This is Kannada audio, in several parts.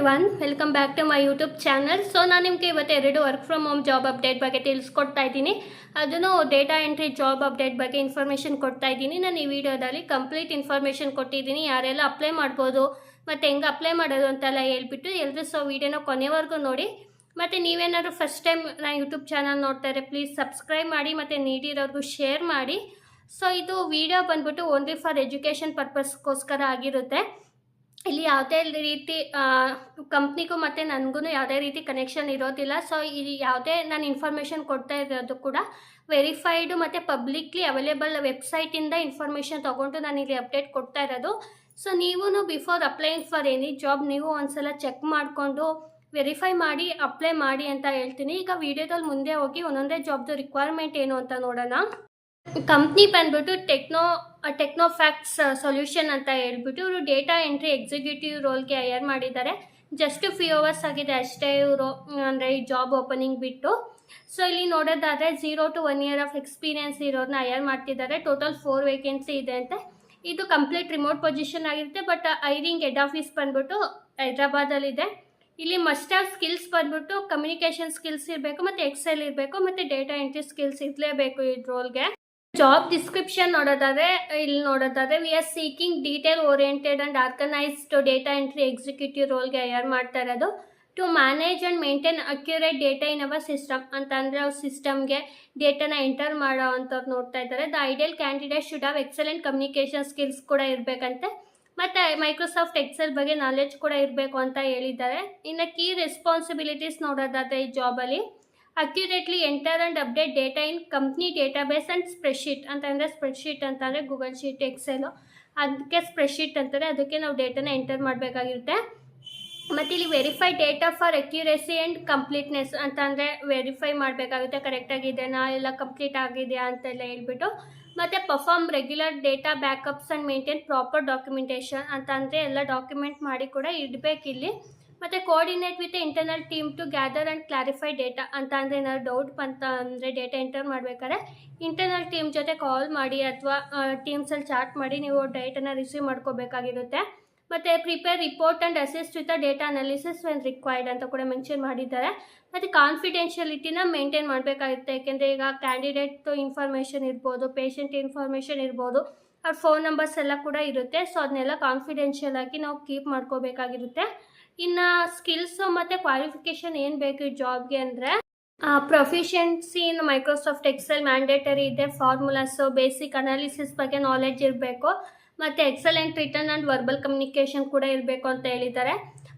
Everyone welcome back to my YouTube channel so ನಾನು ನಿಮಗೆ ಇವತ್ತು ಎರಡು work from home job update ಬಗ್ಗೆ ತಿಳಿಸ್ಕೊಡ್ತಾ ಇದ್ದೀನಿ. ಅದನ್ನು ಡೇಟಾ ಎಂಟ್ರಿ ಜಾಬ್ ಅಪ್ಡೇಟ್ ಬಗ್ಗೆ ಇನ್ಫಾರ್ಮೇಷನ್ ಕೊಡ್ತಾ ಇದ್ದೀನಿ. ನಾನು ಈ ವಿಡಿಯೋದಲ್ಲಿ ಕಂಪ್ಲೀಟ್ ಇನ್ಫಾರ್ಮೇಷನ್ ಕೊಟ್ಟಿದ್ದೀನಿ. ಯಾರೆಲ್ಲ ಅಪ್ಲೈ ಮಾಡ್ಬೋದು, ಮತ್ತು ಹೆಂಗೆ ಅಪ್ಲೈ ಮಾಡೋದು ಅಂತೆಲ್ಲ ಹೇಳ್ಬಿಟ್ಟು ಎಲ್ಲರೂ ಸೊ ವಿಡಿಯೋನ ಕೊನೆವರೆಗೂ ನೋಡಿ. ಮತ್ತು ನೀವೇನಾದ್ರು ಫಸ್ಟ್ ಟೈಮ್ ನಾನು ಯೂಟ್ಯೂಬ್ ಚಾನಲ್ ನೋಡ್ತಾರೆ ಪ್ಲೀಸ್ ಸಬ್ಸ್ಕ್ರೈಬ್ ಮಾಡಿ, ಮತ್ತು ನೀಡಿರೋರ್ಗೂ ಶೇರ್ ಮಾಡಿ. ಸೊ ಇದು ವಿಡಿಯೋ ಬಂದ್ಬಿಟ್ಟು ಓನ್ಲಿ ಫಾರ್ ಎಜುಕೇಷನ್ ಪರ್ಪಸ್ಗೋಸ್ಕರ ಆಗಿರುತ್ತೆ. ಇಲ್ಲಿ ಯಾವುದೇ ರೀತಿ ಕಂಪ್ನಿಗೂ ಮತ್ತು ನನಗೂ ಯಾವುದೇ ರೀತಿ ಕನೆಕ್ಷನ್ ಇರೋದಿಲ್ಲ. ಸೊ ಇಲ್ಲಿ ಯಾವುದೇ ನಾನು ಇನ್ಫಾರ್ಮೇಷನ್ ಕೊಡ್ತಾ ಇರೋದು ಕೂಡ ವೆರಿಫೈಡು ಮತ್ತು ಪಬ್ಲಿಕ್ಲಿ ಅವೈಲೇಬಲ್ ವೆಬ್ಸೈಟಿಂದ ಇನ್ಫಾರ್ಮೇಷನ್ ತೊಗೊಂಡು ನಾನು ಇಲ್ಲಿ ಅಪ್ಡೇಟ್ ಕೊಡ್ತಾ ಇರೋದು. ಸೊ ನೀವು before applying for any job ನೀವು ಒಂದ್ಸಲ ಚೆಕ್ ಮಾಡಿಕೊಂಡು ವೆರಿಫೈ ಮಾಡಿ ಅಪ್ಲೈ ಮಾಡಿ ಅಂತ ಹೇಳ್ತೀನಿ. ಈಗ ವಿಡಿಯೋದಲ್ಲಿ ಮುಂದೆ ಹೋಗಿ ಒಂದೊಂದೇ ಜಾಬ್ದು ರಿಕ್ವೈರ್ಮೆಂಟ್ ಏನು ಅಂತ ನೋಡೋಣ. ಕಂಪ್ನಿ ಬಂದ್ಬಿಟ್ಟು ಟೆಕ್ನೋ ಟೆಕ್ನೋ ಫ್ಯಾಕ್ಟ್ಸ್ ಸೊಲ್ಯೂಷನ್ ಅಂತ ಹೇಳ್ಬಿಟ್ಟು ಇವರು ಡೇಟಾ ಎಂಟ್ರಿ ಎಕ್ಸಿಕ್ಯೂಟಿವ್ ರೋಲ್ಗೆ ಹೈಯರ್ ಮಾಡಿದ್ದಾರೆ. ಜಸ್ಟ್ ಫ್ಯೂ ಅವರ್ಸ್ ಆಗಿದೆ ಅಷ್ಟೇ ಇವರು, ಅಂದರೆ ಈ ಜಾಬ್ ಓಪನಿಂಗ್ ಬಿಟ್ಟು. ಸೊ ಇಲ್ಲಿ ನೋಡೋದಾದರೆ zero to one year of experience ಇರೋರನ್ನ hire ಮಾಡ್ತಿದ್ದಾರೆ. ಟೋಟಲ್ ಫೋರ್ ವೇಕೆನ್ಸಿ ಇದೆ ಅಂತೆ. ಇದು ಕಂಪ್ಲೀಟ್ ರಿಮೋಟ್ ಪೊಸಿಷನ್ ಆಗಿರುತ್ತೆ ಬಟ್ ಐರಿಂಗ್ ಹೆಡ್ ಆಫೀಸ್ ಬಂದ್ಬಿಟ್ಟು ಹೈದ್ರಾಬಾದಲ್ಲಿದೆ. ಇಲ್ಲಿ ಮಸ್ಟ್ ಆಫ್ ಸ್ಕಿಲ್ಸ್ ಬಂದ್ಬಿಟ್ಟು ಕಮ್ಯುನಿಕೇಷನ್ ಸ್ಕಿಲ್ಸ್ ಇರಬೇಕು, ಮತ್ತು ಎಕ್ಸೆಲ್ ಇರಬೇಕು, ಮತ್ತು ಡೇಟಾ ಎಂಟ್ರಿ ಸ್ಕಿಲ್ಸ್ ಇರಲೇಬೇಕು ಈ ರೋಲ್ಗೆ ಜಾಬ್ ಡಿಸ್ಕ್ರಿಪ್ಷನ್ ನೋಡೋದಾದ್ರೆ, ಇಲ್ಲಿ ನೋಡೋದಾದ್ರೆ we are seeking detail oriented and organised data entry executive ರೋಲ್ಗೆ hire ಮಾಡ್ತಾ ಇರೋದು. To manage and maintain accurate data in our system ಅಂತ ಅಂದರೆ ಅವ್ರ ಸಿಸ್ಟಮ್ಗೆ ಡೇಟಾನ ಎಂಟರ್ ಮಾಡೋ ಅಂಥವ್ರು ನೋಡ್ತಾ ಇದ್ದಾರೆ the ideal candidate should have excellent communication skills ಕೂಡ ಇರಬೇಕಂತೆ. ಮತ್ತು ಮೈಕ್ರೋಸಾಫ್ಟ್ ಎಕ್ಸೆಲ್ ಬಗ್ಗೆ ನಾಲೆಜ್ ಕೂಡ ಇರಬೇಕು ಅಂತ ಹೇಳಿದ್ದಾರೆ. ಇನ್ನು ಕೀ ರೆಸ್ಪಾನ್ಸಿಬಿಲಿಟೀಸ್ ನೋಡೋದಾದ್ರೆ ಈ ಜಾಬಲ್ಲಿ accurately enter and update data in company database and spreadsheet ಅಂತಂದರೆ ಸ್ಪ್ರೆಡ್ಶೀಟ್ ಅಂತಂದರೆ ಗೂಗಲ್ ಶೀಟ್ ಎಕ್ಸೆಲು ಅದಕ್ಕೆ ಸ್ಪ್ರೆಡ್ಶೀಟ್ ಅಂತಾರೆ. ಅದಕ್ಕೆ ನಾವು ಡೇಟಾನ ಎಂಟರ್ ಮಾಡಬೇಕಾಗಿರುತ್ತೆ. ಮತ್ತು ಇಲ್ಲಿ verify data for accuracy and completeness ಅಂತ ಅಂದರೆ ವೆರಿಫೈ ಮಾಡಬೇಕಾಗುತ್ತೆ ಕರೆಕ್ಟಾಗಿದೆಯಾ ಎಲ್ಲ ಕಂಪ್ಲೀಟ್ ಆಗಿದೆಯಾ ಅಂತೆಲ್ಲ ಹೇಳ್ಬಿಟ್ಟು. ಮತ್ತು perform regular data backups and maintain proper documentation ಅಂತ ಅಂದರೆ ಎಲ್ಲ ಡಾಕ್ಯುಮೆಂಟ್ ಮಾಡಿ ಕೂಡ ಇಡಬೇಕಿಲ್ಲಿ. ಮತ್ತು coordinate with internal team to gather and clarify data ಅಂತ ಅಂದರೆ ಏನಾದ್ರು ಡೌಟ್ ಬಂತ ಅಂದರೆ ಡೇಟಾ ಎಂಟರ್ ಮಾಡಬೇಕಾದ್ರೆ ಇಂಟರ್ನಲ್ ಟೀಮ್ ಜೊತೆ ಕಾಲ್ ಮಾಡಿ ಅಥವಾ ಟೀಮ್ಸಲ್ಲಿ ಚಾಟ್ ಮಾಡಿ ನೀವು ಡೇಟಾನ ರಿಸೀವ್ ಮಾಡ್ಕೋಬೇಕಾಗಿರುತ್ತೆ. ಮತ್ತು prepare report and assist with data analysis when required ಅಂತ ಕೂಡ ಮೆನ್ಷನ್ ಮಾಡಿದ್ದಾರೆ. ಮತ್ತು ಕಾನ್ಫಿಡೆನ್ಷಿಯಲಿಟಿನ ಮೇಂಟೈನ್ ಮಾಡಬೇಕಾಗುತ್ತೆ. ಯಾಕೆಂದರೆ ಈಗ ಕ್ಯಾಂಡಿಡೇಟ್ ಇನ್ಫಾರ್ಮೇಷನ್ ಇರ್ಬೋದು ಪೇಷಂಟ್ ಇನ್ಫಾರ್ಮೇಷನ್ ಇರ್ಬೋದು, ಅವ್ರ ಫೋನ್ ನಂಬರ್ಸ್ ಎಲ್ಲ ಕೂಡ ಇರುತ್ತೆ. ಸೊ ಅದನ್ನೆಲ್ಲ ಕಾನ್ಫಿಡೆನ್ಷಿಯಲ್ ಆಗಿ ನಾವು ಕೀಪ್ ಮಾಡ್ಕೋಬೇಕಾಗಿರುತ್ತೆ. ಇನ್ನು ಸ್ಕಿಲ್ಸು ಮತ್ತು ಕ್ವಾಲಿಫಿಕೇಷನ್ ಏನು ಬೇಕು ಈ ಜಾಬ್ಗೆ ಅಂದರೆ proficiency in Microsoft Excel mandatory ಇದೆ ಫಾರ್ಮುಲಾಸು ಬೇಸಿಕ್ ಅನಾಲಿಸಿಸ್ ಬಗ್ಗೆ ನಾಲೆಡ್ಜ್ ಇರಬೇಕು. ಮತ್ತು excellent written and verbal communication ಕೂಡ ಇರಬೇಕು ಅಂತ ಹೇಳಿದ್ದಾರೆ.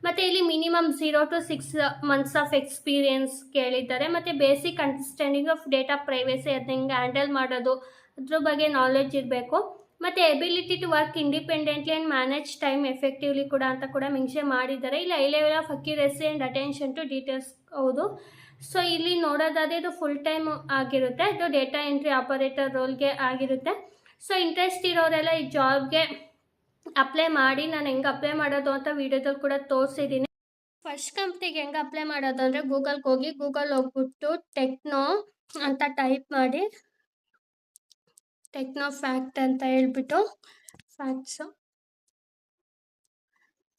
ಮತ್ತು ಇಲ್ಲಿ minimum zero to six months of experience ಕೇಳಿದ್ದಾರೆ. ಮತ್ತು basic understanding of data privacy ಅದನ್ನ ಹೆಂಗೆ ಹ್ಯಾಂಡಲ್ ಮಾಡೋದು, ಅದ್ರ ಬಗ್ಗೆ ನಾಲೆಡ್ಜ್ ಇರಬೇಕು. ಮತ್ತು ability to work independently and manage time effectively ಕೂಡ ಅಂತ ಕೂಡ ಮೆನ್ಷನ್ ಮಾಡಿದ್ದಾರೆ. ಇಲ್ಲ high level of accuracy and attention to details ಹೌದು. ಸೊ ಇಲ್ಲಿ ನೋಡೋದಾದರೆ ಇದು ಫುಲ್ ಟೈಮ್ ಆಗಿರುತ್ತೆ. ಇದು ಡೇಟಾ ಎಂಟ್ರಿ ಆಪರೇಟರ್ ರೋಲ್ಗೆ ಆಗಿರುತ್ತೆ. ಸೊ ಇಂಟ್ರೆಸ್ಟ್ ಇರೋರೆಲ್ಲ ಈ ಜಾಬ್ಗೆ ಅಪ್ಲೈ ಮಾಡಿ, ನಾನು ಹೆಂಗೆ ಅಪ್ಲೈ ಮಾಡೋದು ಅಂತ ವಿಡಿಯೋದಲ್ಲಿ ಕೂಡ ತೋರಿಸಿದ್ದೀನಿ ಫಸ್ಟ್ ಕಂಪ್ನಿಗೆ ಹೆಂಗೆ ಅಪ್ಲೈ ಮಾಡೋದು ಅಂದರೆ ಗೂಗಲ್ಗೆ ಹೋಗಿ ಗೂಗಲ್ ಹೋಗ್ಬಿಟ್ಟು ಟೆಕ್ನೋ ಅಂತ ಟೈಪ್ ಮಾಡಿ. ಟೆಕ್ನೋ ಫ್ಯಾಕ್ಟ್ ಅಂತ ಹೇಳ್ಬಿಟ್ಟು ಫ್ಯಾಕ್ಟ್ಸು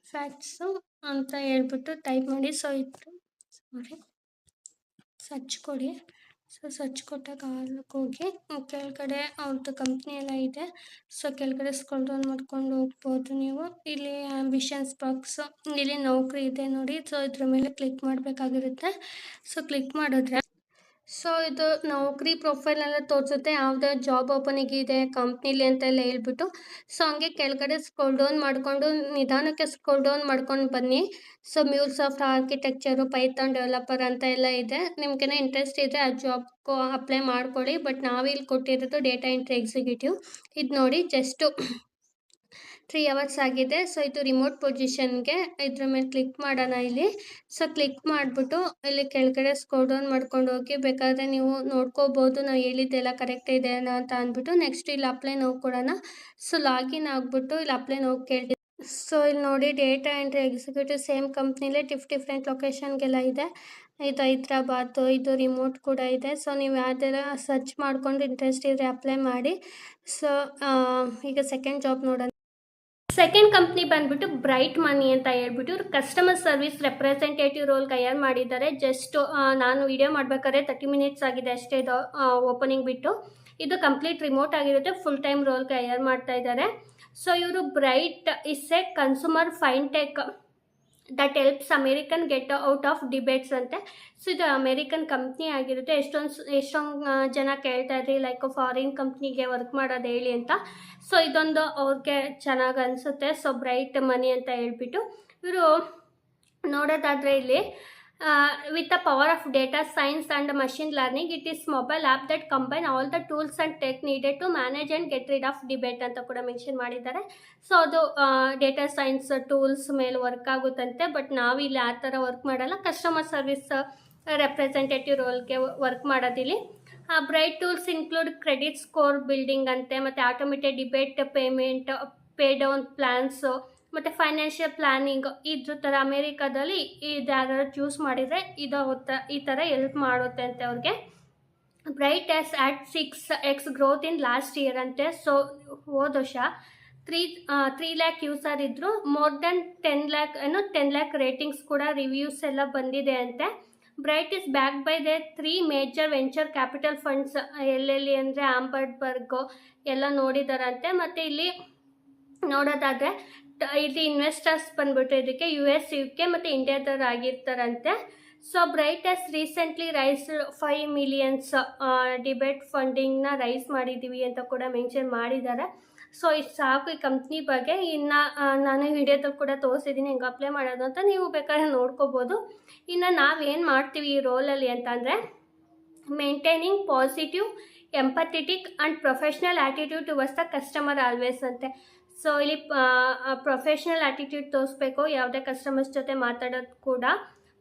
ಫ್ಯಾಕ್ಟ್ಸು ಅಂತ ಹೇಳ್ಬಿಟ್ಟು ಟೈಪ್ ಮಾಡಿ ಸೊ ಇಟ್ಟು ಸಾರಿ ಸರ್ಚ್ ಕೊಡಿ. ಸೊ ಸರ್ಚ್ ಕೊಟ್ಟಾಗ ಆಲಕ್ಕೆ ಹೋಗಿ ಕೆಳಗಡೆ ಅವ್ರದ್ದು ಕಂಪ್ನಿ ಎಲ್ಲ ಇದೆ. ಸೊ ಕೆಳಗಡೆ ಸ್ಕ್ರೋಲ್ ಡೌನ್ ಮಾಡ್ಕೊಂಡು ಹೋಗ್ಬೋದು ನೀವು. ಇಲ್ಲಿ ಆಂಬಿಷನ್ಸ್ ಬಾಕ್ಸು ಇಲ್ಲಿ ನೌಕರಿ ಇದೆ ನೋಡಿ. ಸೊ ಇದ್ರ ಮೇಲೆ ಕ್ಲಿಕ್ ಮಾಡಬೇಕಾಗಿರುತ್ತೆ. ಸೊ ಕ್ಲಿಕ್ ಮಾಡಿದ್ರೆ ಸೊ, ಇದು ನೌಕರಿ ಪ್ರೊಫೈಲ್ ಎಲ್ಲ ತೋರಿಸುತ್ತೆ. ಯಾವುದೇ ಜಾಬ್ ಓಪನಿಂಗ್ ಇದೆ ಕಂಪ್ನಿಲಿ ಅಂತೆಲ್ಲ ಹೇಳ್ಬಿಟ್ಟು. ಸೊ, ಹಂಗೆ ಕೆಳಗಡೆ ಸ್ಕ್ರೋಲ್ ಡೌನ್ ಮಾಡಿಕೊಂಡು, ನಿಧಾನಕ್ಕೆ ಸ್ಕ್ರೋಲ್ ಡೌನ್ ಮಾಡ್ಕೊಂಡು ಬನ್ನಿ. So mules of architecture Python developer ಅಂತ ಎಲ್ಲ ಇದೆ. ನಿಮ್ಗೇನೋ ಇಂಟ್ರೆಸ್ಟ್ ಇದೆ ಆ ಜಾಬ್ಗೂ ಅಪ್ಲೈ ಮಾಡ್ಕೊಳ್ಳಿ. ಬಟ್ ನಾವಿಲ್ಲಿ ಕೊಟ್ಟಿರೋದು ಡೇಟಾ ಎಂಟ್ರಿ ಎಕ್ಸಿಕ್ಯೂಟಿವ್ ಇದು ನೋಡಿ ಜಸ್ಟು ತ್ರೀ ಅವರ್ಸ್ ಆಗಿದೆ. ಸೊ ಇದು ರಿಮೋಟ್ ಪೊಸಿಷನ್ಗೆ ಇದ್ರ ಮೇಲೆ ಕ್ಲಿಕ್ ಮಾಡೋಣ ಇಲ್ಲಿ. ಸೊ ಕ್ಲಿಕ್ ಮಾಡಿಬಿಟ್ಟು ಇಲ್ಲಿ ಕೆಳಗಡೆ ಸ್ಕೋರ್ ಡೌನ್ ಮಾಡ್ಕೊಂಡು ಹೋಗಿ, ಬೇಕಾದರೆ ನೀವು ನೋಡ್ಕೋಬೋದು. ನಾವು ಹೇಳಿದ್ದೆಲ್ಲ ಕರೆಕ್ಟ್ ಇದೆ ಅಂತ ಅಂದ್ಬಿಟ್ಟು ನೆಕ್ಸ್ಟ್ ಇಲ್ಲಿ ಅಪ್ಲೈ ನೋವು ಕೊಡೋಣ. ಸೊ ಲಾಗಿನ್ ಆಗಿಬಿಟ್ಟು ಇಲ್ಲಿ ಅಪ್ಲೈ ನೋವು ಕೇಳಿ ಸೊ ಇಲ್ಲಿ ನೋಡಿ ಡೇಟಾ ಎಂಟ್ರಿ ಎಕ್ಸಿಕ್ಯೂಟಿವ್ ಸೇಮ್ ಕಂಪ್ನಿಲೇ ಡಿಫ್ ಡಿಫ್ರೆಂಟ್ ಲೊಕೇಶನ್ಗೆಲ್ಲ ಇದೆ. ಇದು ಹೈದ್ರಾಬಾದು, ಇದು ರಿಮೋಟ್ ಕೂಡ ಇದೆ. ಸೊ ನೀವು ಯಾವ್ದೆಲ್ಲ ಸರ್ಚ್ ಮಾಡ್ಕೊಂಡು ಇಂಟ್ರೆಸ್ಟ್ ಇದ್ದರೆ ಅಪ್ಲೈ ಮಾಡಿ. ಸೊ ಈಗ ಸೆಕೆಂಡ್ ಜಾಬ್ ನೋಡೋಣ. ಸೆಕೆಂಡ್ ಕಂಪ್ನಿ ಬಂದ್ಬಿಟ್ಟು ಬ್ರೈಟ್ ಮನಿ ಅಂತ ಹೇಳ್ಬಿಟ್ಟು ಇವ್ರು ಕಸ್ಟಮರ್ ಸರ್ವಿಸ್ ರೆಪ್ರೆಸೆಂಟೇಟಿವ್ ರೋಲ್ ಕೈಯಾರು ಮಾಡಿದ್ದಾರೆ. ಜಸ್ಟ್ ನಾನು ವಿಡಿಯೋ ಮಾಡ್ಬೇಕಾದ್ರೆ ತರ್ಟಿ ಮಿನಿಟ್ಸ್ ಆಗಿದೆ ಅಷ್ಟೇ ಇದು ಓಪನಿಂಗ್ ಬಿಟ್ಟು. ಇದು ಕಂಪ್ಲೀಟ್ ರಿಮೋಟ್ ಆಗಿರುತ್ತೆ ಫುಲ್ ಟೈಮ್ ರೋಲ್ ಕೈಯಾರು ಮಾಡ್ತಾ ಇದ್ದಾರೆ. ಸೊ ಇವರು Bright is a consumer fintech that helps American get out of debates ಅಂತೆ. ಸೊ ಇದು ಅಮೇರಿಕನ್ ಕಂಪ್ನಿ ಆಗಿರುತ್ತೆ. ಎಷ್ಟೊಂದು ಎಷ್ಟೊಂದು ಜನ ಕೇಳ್ತಾ ಇದ್ರಿ ಲೈಕ್ ಫಾರಿನ್ ಕಂಪ್ನಿಗೆ ವರ್ಕ್ ಮಾಡೋದು ಹೇಳಿ ಅಂತ. ಸೊ ಇದೊಂದು ಅವ್ರಿಗೆ ಚೆನ್ನಾಗಿ ಅನಿಸುತ್ತೆ. ಸೊ ಬ್ರೈಟ್ ಮನಿ ಅಂತ ಹೇಳ್ಬಿಟ್ಟು. ಇವರು ನೋಡೋದಾದರೆ ಇಲ್ಲಿ with the power of data science and machine learning it is mobile app that combine all the tools and tech needed to manage and get rid of debate ಅಂತ ಕೂಡ ಮೆನ್ಷನ್ ಮಾಡಿದ್ದಾರೆ. ಸೊ ಅದು ಡೇಟಾ ಸೈನ್ಸ್ ಟೂಲ್ಸ್ ಮೇಲೆ ವರ್ಕ್ ಆಗುತ್ತಂತೆ ಬಟ್ ನಾವು ಇಲ್ಲಿ ಆ ಥರ ವರ್ಕ್ ಮಾಡಲ್ಲ. ಕಸ್ಟಮರ್ ಸರ್ವಿಸ್ ರೆಪ್ರೆಸೆಂಟೇಟಿವ್ ರೋಲ್ಗೆ work ಮಾಡೋದಿಲ್ಲಿ. Bright tools include credit score building ಅಂತೆ, ಮತ್ತು automated debate payment pay down plans ಮತ್ತು ಫೈನಾನ್ಷಿಯಲ್ ಪ್ಲ್ಯಾನಿಂಗ್ ಇದ್ರ ಥರ ಅಮೇರಿಕಾದಲ್ಲಿ ಇದು ಯಾರು ಚೂಸ್ ಮಾಡಿದರೆ ಇದು ಈ ಥರ ಎಲ್ಪ್ ಮಾಡುತ್ತೆ ಅಂತೆ ಅವ್ರಿಗೆ. Bright has at six x growth in last year ಅಂತೆ. ಸೊ ಹೋದ ವರ್ಷ ತ್ರೀ ತ್ರೀ ಲ್ಯಾಕ್ ಯೂಸರ್ ಇದ್ದರು ಮೋರ್ ದೆನ್ ಟೆನ್ ಲ್ಯಾಕ್ ಏನು ಟೆನ್ ಲ್ಯಾಕ್ ರೇಟಿಂಗ್ಸ್ ಕೂಡ ರಿವ್ಯೂಸ್ ಎಲ್ಲ ಬಂದಿದೆ ಅಂತೆ. Bright is back by the three major venture capital funds ಎಲ್ಲೆಲ್ಲಿ ಅಂದರೆ ಆಂಬರ್ಡ್ಬರ್ಗು ಎಲ್ಲ ನೋಡಿದಾರಂತೆ. ಮತ್ತು ಇಲ್ಲಿ ನೋಡೋದಾದರೆ ಇಲ್ಲಿ ಇನ್ವೆಸ್ಟರ್ಸ್ ಬಂದ್ಬಿಟ್ಟು ಇದಕ್ಕೆ ಯು ಎಸ್ ಯು ಕೆ ಮತ್ತು ಇಂಡಿಯಾದವ್ರು ಆಗಿರ್ತಾರಂತೆ. So Bright has recently raise five millions debate ಫಂಡಿಂಗ್ನ ರೈಸ್ ಮಾಡಿದ್ದೀವಿ ಅಂತ ಕೂಡ ಮೆನ್ಷನ್ ಮಾಡಿದ್ದಾರೆ. ಸೊ ಇಷ್ಟು ಸಾಕು ಈ ಕಂಪ್ನಿ ಬಗ್ಗೆ. ಇನ್ನು ನಾನು ವಿಡಿಯೋದಲ್ಲಿ ಕೂಡ ತೋರಿಸಿದ್ದೀನಿ ಹೆಂಗೆ ಅಪ್ಲೈ ಮಾಡೋದು ಅಂತ ನೀವು ಬೇಕಾದ್ರೆ ನೋಡ್ಕೋಬೋದು. ಇನ್ನು ನಾವೇನು ಮಾಡ್ತೀವಿ ಈ ರೋಲಲ್ಲಿ ಅಂತಂದರೆ maintaining positive empathetic and professional attitude towards the customer always ಅಂತೆ. ಸೊ ಇಲ್ಲಿ ಪ್ರೊಫೆಷ್ನಲ್ ಆ್ಯಟಿಟ್ಯೂಡ್ ತೋರಿಸ್ಬೇಕು. ಯಾವುದೇ ಕಸ್ಟಮರ್ಸ್ ಜೊತೆ ಮಾತಾಡೋದು ಕೂಡ.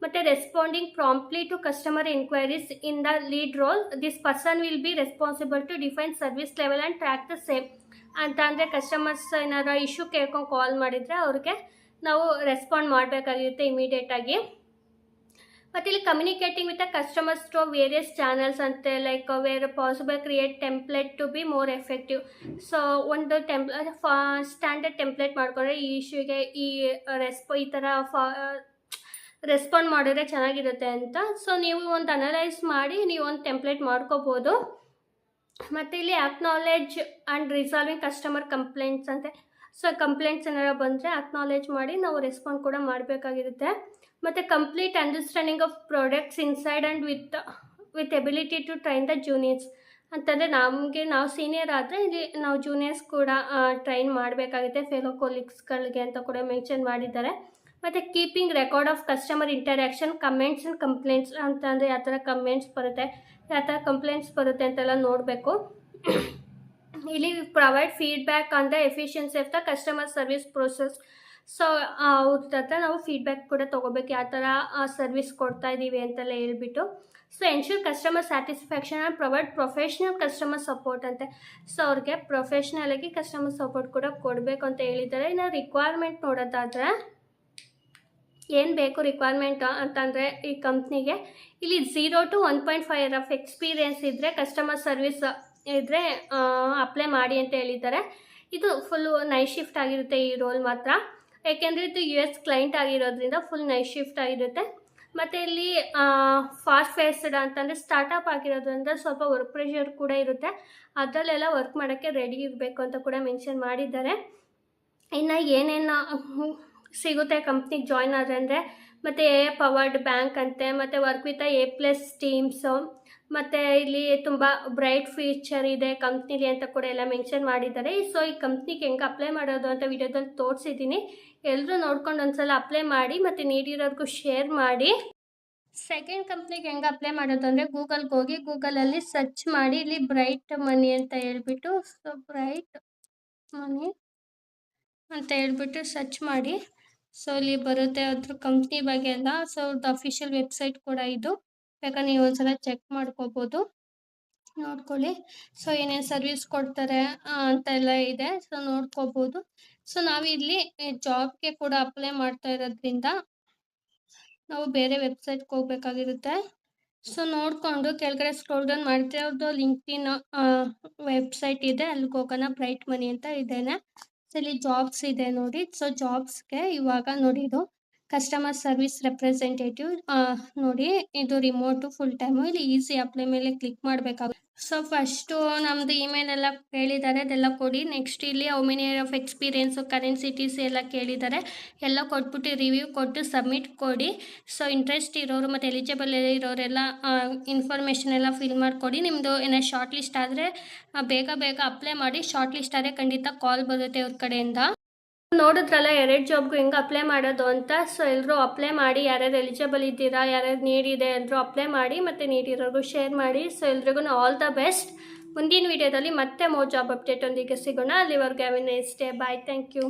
ಮತ್ತು responding promptly to customer enquiries in the lead role this person will be responsible to define service level and track the same ಅಂತ ಅಂದರೆ ಕಸ್ಟಮರ್ಸ್ ಏನಾರ ಇಶ್ಯೂ ಕೇಳ್ಕೊಂಡು ಕಾಲ್ ಮಾಡಿದರೆ ಅವ್ರಿಗೆ ನಾವು ರೆಸ್ಪಾಂಡ್ ಮಾಡಬೇಕಾಗಿರುತ್ತೆ ಇಮಿಡಿಯೇಟಾಗಿ ಮತ್ತು ಇಲ್ಲಿ communicating with a customers to various channels ಅಂತೆ like where possible create template to be more effective so ಒಂದು ಟೆಂಪ್ ಸ್ಟ್ಯಾಂಡರ್ಡ್ ಟೆಂಪ್ಲೇಟ್ ಮಾಡಿಕೊಂಡ್ರೆ ಈ ಇಶ್ಯೂಗೆ ಈ ರೆಸ್ಪ ಈ ಥರ ಫಾ ರೆಸ್ಪಾಂಡ್ ಮಾಡಿದ್ರೆ ಚೆನ್ನಾಗಿರುತ್ತೆ ಅಂತ. ಸೊ ನೀವು ಒಂದು ಅನಲೈಸ್ ಮಾಡಿ, ನೀವು ಒಂದು ಟೆಂಪ್ಲೇಟ್ ಮಾಡ್ಕೋಬೋದು. ಮತ್ತು ಇಲ್ಲಿ acknowledge and resolving customer complaints ಅಂತೆ. ಸೊ ಕಂಪ್ಲೇಂಟ್ಸ್ ಏನಾರ ಬಂದರೆ ಅಕ್ನಾಲೇಜ್ ಮಾಡಿ ನಾವು ರೆಸ್ಪಾಂಡ್ ಕೂಡ ಮಾಡಬೇಕಾಗಿರುತ್ತೆ. ಮತ್ತು complete understanding of products inside and with with ability to train the juniors ಅಂತಂದರೆ ನಮಗೆ ನಾವು ಸೀನಿಯರ್ ಆದರೆ ಇಲ್ಲಿ ನಾವು ಜೂನಿಯರ್ಸ್ ಕೂಡ ಟ್ರೈನ್ ಮಾಡಬೇಕಾಗುತ್ತೆ ಫೆಲೋ ಕೊಲೀಗ್ಸ್ಗಳಿಗೆ ಅಂತ ಕೂಡ ಮೆನ್ಷನ್ ಮಾಡಿದ್ದಾರೆ. ಮತ್ತು keeping record of customer interaction comments and complaints ಅಂತಂದರೆ ಯಾವ ಥರ ಕಮೆಂಟ್ಸ್ ಬರುತ್ತೆ ಯಾವ ಥರ ಕಂಪ್ಲೇಂಟ್ಸ್ ಬರುತ್ತೆ ಅಂತೆಲ್ಲ ನೋಡಬೇಕು. ಇಲ್ಲಿ provide feedback the efficiency the customer service process so ಅವ್ರ ಹತ್ರ ನಾವು ಫೀಡ್ಬ್ಯಾಕ್ ಕೂಡ ತೊಗೋಬೇಕು, ಯಾವ ಥರ ಸರ್ವಿಸ್ ಕೊಡ್ತಾ ಇದ್ದೀವಿ ಅಂತೆಲ್ಲ ಹೇಳ್ಬಿಟ್ಟು. So ensure customer satisfaction and provide professional customer support ಅಂತೆ. ಸೊ ಅವ್ರಿಗೆ ಪ್ರೊಫೆಷ್ನಲಾಗಿ ಕಸ್ಟಮರ್ ಸಪೋರ್ಟ್ ಕೂಡ ಕೊಡಬೇಕು ಅಂತ ಹೇಳಿದ್ದಾರೆ. ಇನ್ನು ರಿಕ್ವೈರ್ಮೆಂಟ್ ನೋಡೋದಾದರೆ, ಏನು ಬೇಕು ರಿಕ್ವೈರ್ಮೆಂಟ್ ಅಂತಂದರೆ ಈ ಕಂಪ್ನಿಗೆ ಇಲ್ಲಿ zero to one point five of experience ಇದ್ದರೆ ಕಸ್ಟಮರ್ ಸರ್ವಿಸ್ ಇದ್ದರೆ ಅಪ್ಲೈ ಮಾಡಿ ಅಂತ ಹೇಳಿದ್ದಾರೆ. ಇದು ಫುಲ್ಲು ನೈಟ್ ಶಿಫ್ಟ್ ಆಗಿರುತ್ತೆ ಈ ರೋಲ್ ಮಾತ್ರ. ಯಾಕೆಂದರೆ ಇದು ಯು ಎಸ್ ಕ್ಲೈಂಟ್ ಆಗಿರೋದ್ರಿಂದ ಫುಲ್ ನೈಟ್ ಶಿಫ್ಟ್ ಆಗಿರುತ್ತೆ. ಮತ್ತು ಇಲ್ಲಿ ಫಾಸ್ಟ್ ಫೇಸ್ಡ್ ಅಂತಂದರೆ ಸ್ಟಾರ್ಟಪ್ ಆಗಿರೋದ್ರಿಂದ ಸ್ವಲ್ಪ ವರ್ಕ್ ಪ್ರೆಷರ್ ಕೂಡ ಇರುತ್ತೆ. ಅದರಲ್ಲೆಲ್ಲ ವರ್ಕ್ ಮಾಡೋಕ್ಕೆ ರೆಡಿ ಇರಬೇಕು ಅಂತ ಕೂಡ ಮೆನ್ಷನ್ ಮಾಡಿದ್ದಾರೆ. ಇನ್ನು ಏನೇನು ಸಿಗುತ್ತೆ ಕಂಪ್ನಿಗೆ ಜಾಯ್ನ್ ಆದರೆ ಅಂದರೆ, ಮತ್ತು ಎ ಪವರ್ಡ್ ಬ್ಯಾಂಕ್ ಅಂತೆ, ಮತ್ತು work with A plus teams ಮತ್ತು ಇಲ್ಲಿ ತುಂಬ ಬ್ರೈಟ್ ಫ್ಯೂಚರ್ ಇದೆ ಕಂಪ್ನಿಲಿ ಅಂತ ಕೂಡ ಎಲ್ಲ ಮೆನ್ಷನ್ ಮಾಡಿದ್ದಾರೆ. ಸೊ ಈ ಕಂಪ್ನಿಗೆ ಹೆಂಗೆ ಅಪ್ಲೈ ಮಾಡೋದು ಅಂತ ವಿಡಿಯೋದಲ್ಲಿ ತೋರಿಸಿದ್ದೀನಿ. ಎಲ್ಲರೂ ನೋಡ್ಕೊಂಡು ಒಂದ್ಸಲ ಅಪ್ಲೈ ಮಾಡಿ, ಮತ್ತು ನೀಡಿರೋರ್ಗೂ ಶೇರ್ ಮಾಡಿ. ಸೆಕೆಂಡ್ ಕಂಪ್ನಿಗೆ ಹೆಂಗೆ ಅಪ್ಲೈ ಮಾಡೋದು ಅಂದರೆ ಗೂಗಲ್ಗೆ ಹೋಗಿ ಗೂಗಲಲ್ಲಿ ಸರ್ಚ್ ಮಾಡಿ, ಇಲ್ಲಿ ಬ್ರೈಟ್ ಮನಿ ಅಂತ ಹೇಳ್ಬಿಟ್ಟು ಸೊ ಬ್ರೈಟ್ ಮನಿ ಅಂತ ಹೇಳ್ಬಿಟ್ಟು ಸರ್ಚ್ ಮಾಡಿ. ಸೊ ಇಲ್ಲಿ ಬರುತ್ತೆ ಅದ್ರ ಕಂಪ್ನಿ ಬಗ್ಗೆ ಎಲ್ಲ. ಸೊ ಅವ್ರದ್ದು ಅಫಿಷಿಯಲ್ ವೆಬ್ಸೈಟ್ ಕೂಡ ಇದು. ಬೇಕಾದ್ರೆ ನೀವು ಒಂದ್ಸಲ ಚೆಕ್ ಮಾಡ್ಕೋಬಹುದು ನೋಡ್ಕೊಳ್ಳಿ. ಸೊ ಏನೇನು ಸರ್ವಿಸ್ ಕೊಡ್ತಾರೆ ಅಂತ ಎಲ್ಲ ಇದೆ. ಸೊ ನೋಡ್ಕೋಬಹುದು ಸೊ ನಾವಿಲ್ಲಿ ಜಾಬ್ಗೆ ಕೂಡ ಅಪ್ಲೈ ಮಾಡ್ತಾ ಇರೋದ್ರಿಂದ ನಾವು ಬೇರೆ ವೆಬ್ಸೈಟ್ಗೆ ಹೋಗ್ಬೇಕಾಗಿರುತ್ತೆ. ಸೊ ನೋಡಿಕೊಂಡು ಕೆಳಗಡೆ ಸ್ಕ್ರೋಲ್ ಡೌನ್ ಮಾಡ್ತೀವಿ ಅವ್ರದ್ದು ಲಿಂಕ್ಡಿನ್ ವೆಬ್ಸೈಟ್ ಇದೆ. ಅಲ್ಲಿಗೆ ಹೋಗೋಣ ಬ್ರೈಟ್ ಮನಿ ಅಂತ ಇದ್ದೇನೆ ಇಲ್ಲಿ ಜಾಬ್ಸ್ ಇದೆ ನೋಡಿ. ಸೊ ಜಾಬ್ಸ್ಗೆ ಇವಾಗ ನೋಡಿ ಇದು. ಕಸ್ಟಮರ್ ಸರ್ವಿಸ್ ರೆಪ್ರೆಸೆಂಟೇಟಿವ್ ನೋಡಿ, ಇದು ರಿಮೋಟು ಫುಲ್ ಟೈಮು ಇಲ್ಲಿ ಈಸಿ ಅಪ್ಲೈ ಮೇಲೆ ಕ್ಲಿಕ್ ಮಾಡಬೇಕಾಗುತ್ತೆ. ಸೊ ಫಸ್ಟು ನಮ್ದು ಇಮೇಲ್ ಎಲ್ಲ ಕೇಳಿದ್ದಾರೆ, ಅದೆಲ್ಲ ಕೊಡಿ. ನೆಕ್ಸ್ಟ್ ಇಲ್ಲಿ many year of experience current cities ಎಲ್ಲ ಕೇಳಿದ್ದಾರೆ. ಎಲ್ಲ ಕೊಟ್ಬಿಟ್ಟು ರಿವ್ಯೂ ಕೊಟ್ಟು ಸಬ್ಮಿಟ್ ಕೊಡಿ. ಸೊ ಇಂಟ್ರೆಸ್ಟ್ ಇರೋರು ಮತ್ತು ಎಲಿಜಿಬಲ್ ಇರೋರೆಲ್ಲ ಇನ್ಫಾರ್ಮೇಷನ್ ಎಲ್ಲ ಫಿಲ್ ಮಾಡಿಕೊಡಿ. ನಿಮ್ಮದು ಏನೋ ಶಾರ್ಟ್ ಲಿಸ್ಟ್ ಆದರೆ ಬೇಗ ಬೇಗ ಅಪ್ಲೈ ಮಾಡಿ. ಶಾರ್ಟ್ ಲಿಸ್ಟ್ ಆದರೆ ಖಂಡಿತ ಕಾಲ್ ಬರುತ್ತೆ ಅವ್ರ ಕಡೆಯಿಂದ. ನೋಡಿದ್ರಲ್ಲ, ಎರಡು ಜಾಬ್ಗೂ ಹೆಂಗೆ ಅಪ್ಲೈ ಮಾಡೋದು ಅಂತ. ಸೊ ಎಲ್ಲರೂ ಅಪ್ಲೈ ಮಾಡಿ, ಯಾರ್ಯಾರು ಎಲಿಜಿಬಲ್ ಇದ್ದೀರಾ, ಯಾರ್ಯಾರು ನೀಡಿದೆ ಎಲ್ಲರೂ ಅಪ್ಲೈ ಮಾಡಿ, ಮತ್ತು ನೀಡಿರೋರಿಗೂ ಶೇರ್ ಮಾಡಿ. ಸೊ ಎಲ್ರಿಗೂ ಆಲ್ ದ ಬೆಸ್ಟ್ ಮುಂದಿನ ವಿಡಿಯೋದಲ್ಲಿ ಮತ್ತೆ ಮೋ ಜಾಬ್ ಅಪ್ಡೇಟ್ ಒಂದಿಗೆ ಸಿಗೋಣ. ಅಲ್ಲಿವರೆಗೂ nice day bye thank you